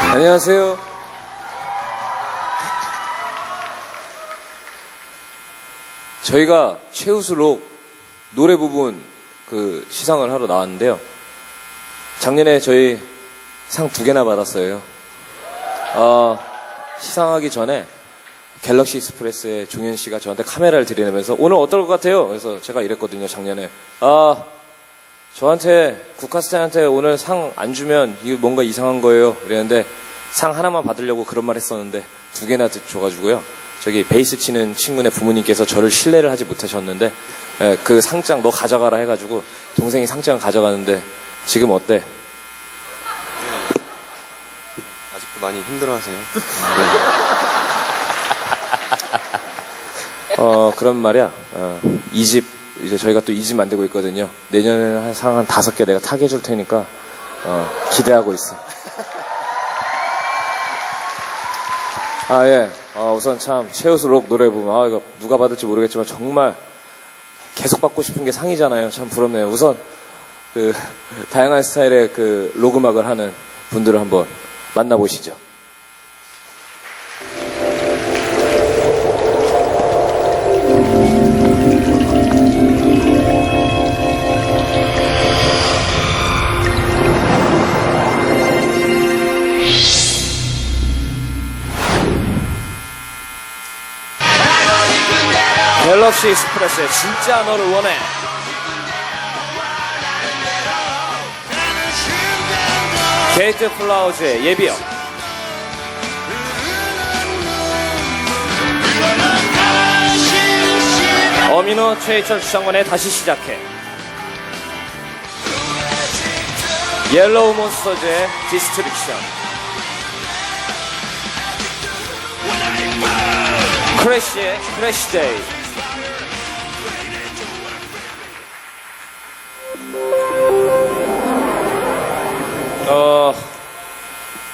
안녕하세요. 저희가 최우수록 노래 부분 그 시상을 하러 나왔는데요. 작년에 저희 상 두 개나 받았어요. 어, 시상하기 전에 갤럭시 익스프레스의 종현 씨가 저한테 카메라를 들이대면서 오늘 어떨 것 같아요? 그래서 제가 이랬거든요, 작년에. 아, 저한테 국카스탄한테 오늘 상 안 주면 이거 뭔가 이상한 거예요. 이랬는데 상 하나만 받으려고 그런 말 했었는데 두 개나 줘가지고요. 저기 베이스 치는 친구네 부모님께서 저를 신뢰를 하지 못하셨는데 예, 그 상장 너 가져가라 해가지고 동생이 상장 가져가는데 지금 어때? 아직도 많이 힘들어하세요. 어 그런 말이야. 어, 이집 이제 저희가 또 이 집 만들고 있거든요. 내년에는 한 상 한 다섯 개 내가 타게 해줄 테니까 어, 기대하고 있어. 아 예. 어, 우선 참 최우수 록 노래 보면 아 이거 누가 받을지 모르겠지만 정말 계속 받고 싶은 게 상이잖아요. 참 부럽네요. 우선 그 다양한 스타일의 그록 음악을 하는 분들을 한번 만나보시죠. 갤럭시 익스프레스의 진짜 너를 원해. 게이트 플라워즈의 예비역. 어미노 최희철 주장관의 다시 시작해. 옐로우 몬스터즈의 디스트릭션. 크래쉬의 크래쉬 데이.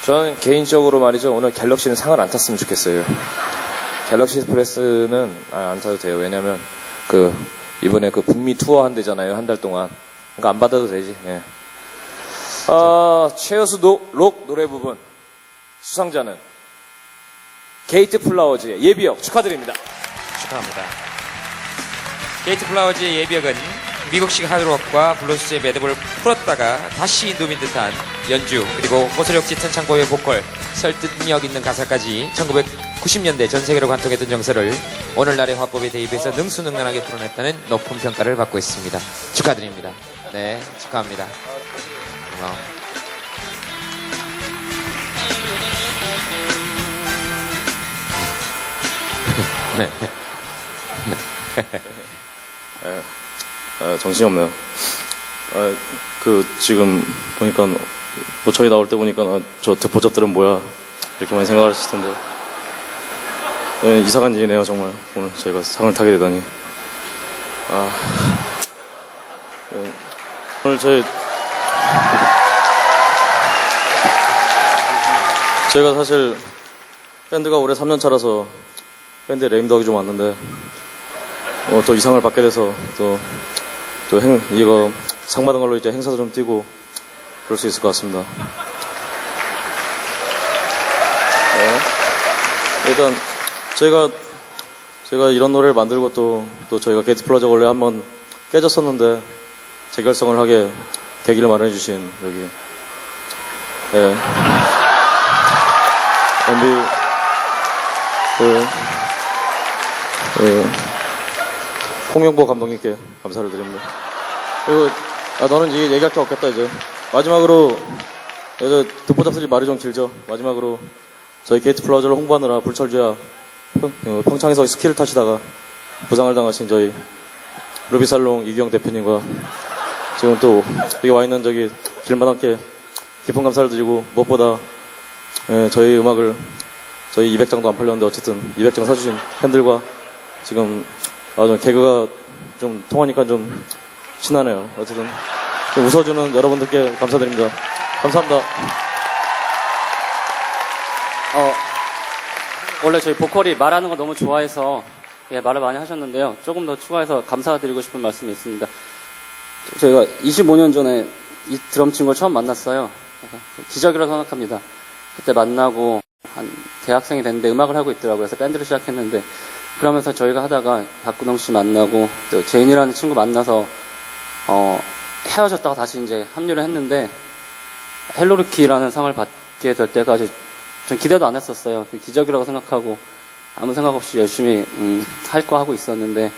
저는 개인적으로 말이죠. 오늘 갤럭시는 상을 안 탔으면 좋겠어요. 갤럭시 스프레스는 아, 안 타도 돼요. 왜냐면 그 이번에 그 북미 투어 한대잖아요. 한 달 동안. 그러니까 안 받아도 되지. 예. 어, 최여수 노, 록 노래 부분 수상자는 게이트 플라워즈의 예비역 축하드립니다. 축하합니다. 게이트 플라워즈의 예비역은 미국식 하드록과 블루스의 매듭을 풀었다가 다시 누민 듯한 연주 그리고 호소력 짙은 창법의 보컬 설득력 있는 가사까지 1990년대 전 세계로 관통했던 정서를 오늘날의 화법에 대입해서 능수능란하게 풀어냈다는 높은 평가를 받고 있습니다. 축하드립니다. 네, 축하합니다. 고마워. 아, 정신이 없네요. 아, 그, 지금 보니까, 뭐 저희 나올 때 보니까, 아, 저 대포잡들은 뭐야. 이렇게 많이 생각하실 텐데. 네, 이상한 일이네요, 정말. 오늘 저희가 상을 타게 되다니. 아. 네, 오늘 저희, 제가 사실, 밴드가 올해 3년 차라서, 밴드에 레임덕이 좀 왔는데, 어, 또 이상을 받게 돼서 또, 또 행, 이거 상 받은 걸로 이제 행사도 좀 뛰고 그럴 수 있을 것 같습니다. 네. 일단 저희가 제가 이런 노래를 만들고 또, 또 저희가 게이트 플라자 원래 한번 깨졌었는데 재결성을 하게 계기를 마련해 주신 여기 예. MB 그, 그 홍명보 감독님께 감사를 드립니다. 그리고 아, 너는 이제 얘기할 게 없겠다 이제 마지막으로 이제 듣보 잡들이 말이 좀 길죠. 마지막으로 저희 게이트 플라자를 홍보하느라 불철주야 평, 어, 평창에서 스키를 타시다가 부상을 당하신 저희 루비살롱 이기영 대표님과 지금 또 여기 와 있는 저기 길마당께 깊은 감사를 드리고 무엇보다 예, 저희 음악을 저희 200장도 안 팔렸는데 어쨌든 200장 사주신 팬들과 지금 아, 좀 개그가 좀 통하니까 좀 신나네요. 어쨌든 좀 웃어주는 여러분들께 감사드립니다. 감사합니다. 어, 원래 저희 보컬이 말하는 거 너무 좋아해서 예, 말을 많이 하셨는데요. 조금 더 추가해서 감사드리고 싶은 말씀이 있습니다. 저희가 25년 전에 이 드럼 친걸 처음 만났어요. 기적이라고 생각합니다. 그때 만나고 한 대학생이 됐는데 음악을 하고 있더라고요. 그래서 밴드를 시작했는데 그러면서 저희가 하다가 박근홍 씨 만나고 또 제인이라는 친구 만나서 어, 헤어졌다가 다시 이제 합류를 했는데 헬로르키라는 상을 받게 될 때까지 전 기대도 안 했었어요. 그 기적이라고 생각하고 아무 생각 없이 열심히 음, 할 거 하고 있었는데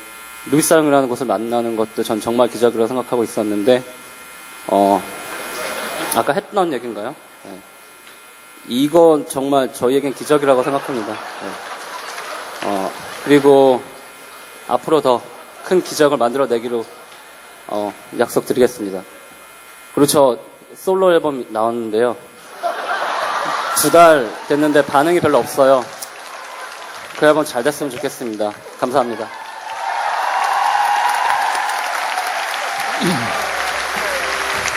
루이사랑이라는 곳을 만나는 것도 전 정말 기적이라고 생각하고 있었는데 어, 아까 했던 얘기인가요? 네. 이건 정말 저희에겐 기적이라고 생각합니다. 네. 어, 그리고 앞으로 더 큰 기적을 만들어내기로 어, 약속드리겠습니다. 그리고 저 솔로 앨범 나왔는데요. 두 달 됐는데 반응이 별로 없어요. 그 앨범 잘 됐으면 좋겠습니다. 감사합니다.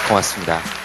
고맙습니다.